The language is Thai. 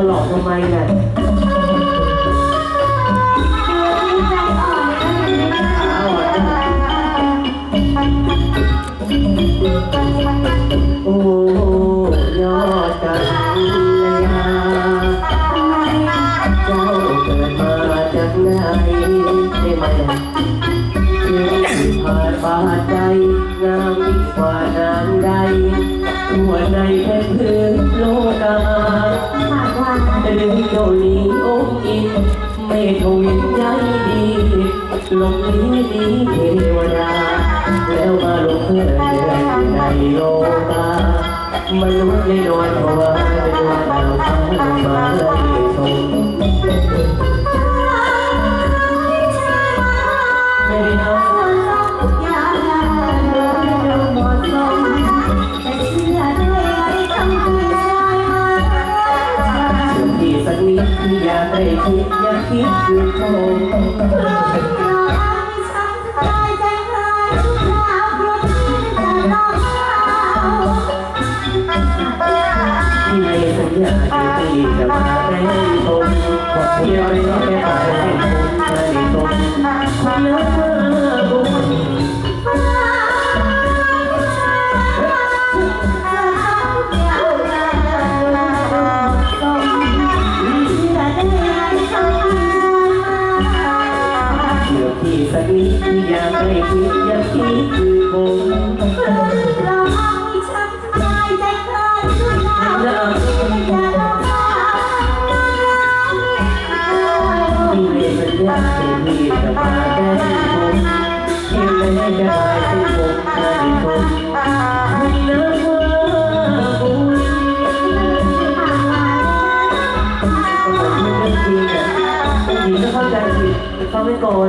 มาหลอกทำไมน่ะโอ้ยอดจันเจ้าเกิดมาจากไหนได้ไหมเกิดผ่าน่าใจงามกว่านางใด แต่ดึงเกาหลีโอ้อินไม่ทวินใจดีหลบหนีหนีเทวดาแล้วมาลงเพื่อนในโลกามนุษย์ได้นอนภาวะวัน สักนิดที่อยากได้คิดอยากคิดคือโทที่ไม่สัญญาที่จะมาได้ตรงเที่ยวไม่ต้องไปต่อ พี่สักนิดที่อยากได้คิดอยากคิด ฟังไม่ก่อน